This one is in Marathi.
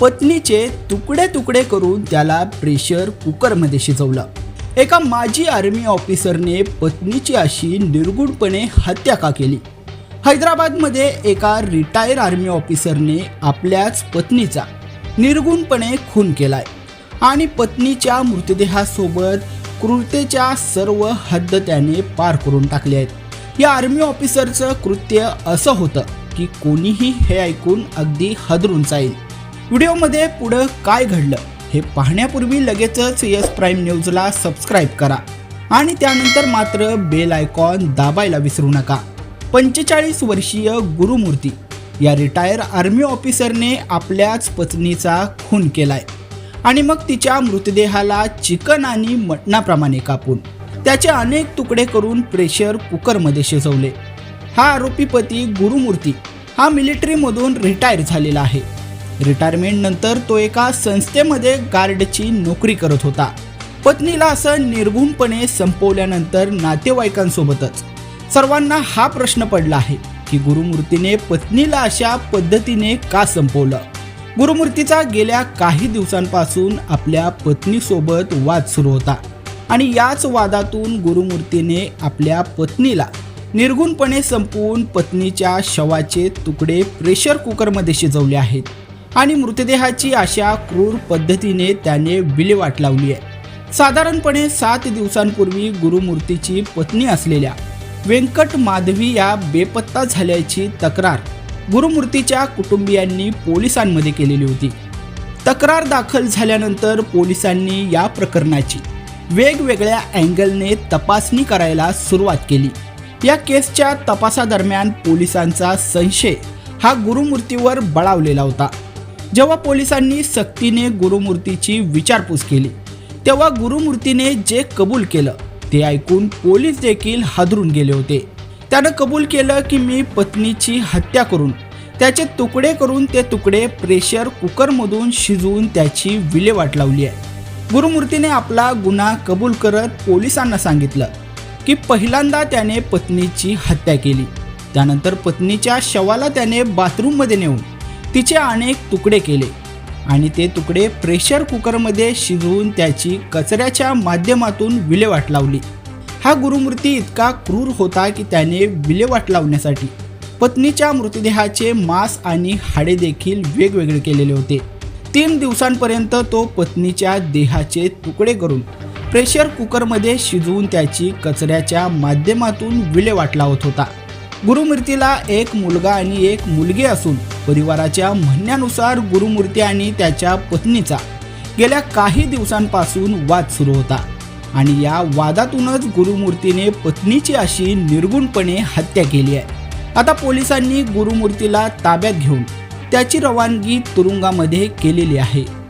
पत्नीचे तुकडे तुकडे करून त्याला प्रेशर कुकरमध्ये शिजवलं. एका माजी आर्मी ऑफिसरने पत्नीची अशी निर्गुणपणे हत्या का केली? हैदराबादमध्ये एका रिटायर आर्मी ऑफिसरने आपल्याच पत्नीचा निर्गुणपणे खून केलाय आणि पत्नीच्या मृतदेहासोबत क्रूरतेच्या सर्व हद्द त्याने पार करून टाकले आहेत. या आर्मी ऑफिसरचं कृत्य असं होतं की कोणीही हे ऐकून अगदी हदरून जाईल. व्हिडिओमध्ये पुढं काय घडलं हे पाहण्यापूर्वी लगेचच यस प्राईम न्यूजला सबस्क्राईब करा. आणि त्यानंतर मात्र बेल आयकॉन दाबायला विसरू नका. पंचेचाळीस वर्षीय गुरुमूर्ती या रिटायर आर्मी ऑफिसरने आपल्याच पत्नीचा खून केलाय. आणि मग तिच्या मृतदेहाला चिकन आणि मटणाप्रमाणे कापून त्याचे अनेक तुकडे करून प्रेशर कुकरमध्ये शिजवले. हा आरोपी पती गुरुमूर्ती हा मिलिटरीमधून रिटायर झालेला आहे. रिटायरमेंट नंतर तो एका संस्थेमध्ये गार्डची नोकरी करत होता. पत्नीला असं निर्गुणपणे संपवल्यानंतर नातेवाईकांसोबतच. सर्वांना हा प्रश्न पडला आहे की गुरुमूर्तीने पत्नीला अशा पद्धतीने का संपवलं? गुरुमूर्तीचा गेल्या काही दिवसांपासून आपल्या पत्नीसोबत वाद सुरू होता आणि याच वादातून गुरुमूर्तीने आपल्या पत्नीला निर्गुणपणे संपवून पत्नीच्या शवाचे तुकडे प्रेशर कुकरमध्ये शिजवले आहेत. आणि मृतदेहाची अशा क्रूर पद्धतीने त्याने विल्हेवाट लावली आहे. साधारणपणे सात दिवसांपूर्वी गुरुमूर्तीची पत्नी असलेल्या व्यंकट माधवी या बेपत्ता झाल्याची तक्रार गुरुमूर्तीच्या कुटुंबियांनी पोलिसांमध्ये केलेली होती. तक्रार दाखल झाल्यानंतर पोलिसांनी या प्रकरणाची वेगवेगळ्या अँगलने तपासणी करायला सुरुवात केली. या केसच्या तपासादरम्यान पोलिसांचा संशय हा गुरुमूर्तीवर बळावलेला होता. जेव्हा पोलिसांनी सक्तीने गुरुमूर्तीची विचारपूस केली तेव्हा गुरुमूर्तीने जे कबूल केलं ते ऐकून पोलीस देखील हादरून गेले होते. त्यानं कबूल केलं की मी पत्नीची हत्या करून त्याचे तुकडे करून ते तुकडे प्रेशर कुकरमधून शिजवून त्याची विल्हेवाट लावली आहे. गुरुमूर्तीने आपला गुन्हा कबूल करत पोलिसांना सांगितलं की पहिल्यांदा त्याने पत्नीची हत्या केली. त्यानंतर पत्नीच्या शवाला त्याने बाथरूममध्ये नेऊन तिचे अनेक तुकडे केले आणि ते तुकडे प्रेशर कुकरमध्ये शिजवून त्याची कचऱ्याच्या माध्यमातून विल्हेवाट लावली. हा गुरुमूर्ती इतका क्रूर होता की त्याने विल्हेवाट लावण्यासाठी पत्नीच्या मृतदेहाचे मांस आणि हाडे देखील वेगवेगळे केलेले होते. तीन दिवसांपर्यंत तो पत्नीच्या देहाचे तुकडे करून प्रेशर कुकरमध्ये शिजवून त्याची कचऱ्याच्या माध्यमातून विल्हेवाट लावत होता. गुरुमूर्तीला एक मुलगा आणि एक मुलगी असून परिवाराच्या म्हणण्यानुसार गुरुमूर्ती आणि त्याच्या पत्नीचा गेल्या काही दिवसांपासून वाद सुरू होता. आणि या वादातूनच गुरुमूर्तीने पत्नीची अशी निर्गुणपणे हत्या केली आहे. आता पोलिसांनी गुरुमूर्तीला ताब्यात घेऊन त्याची रवानगी तुरुंगामध्ये केलेली आहे.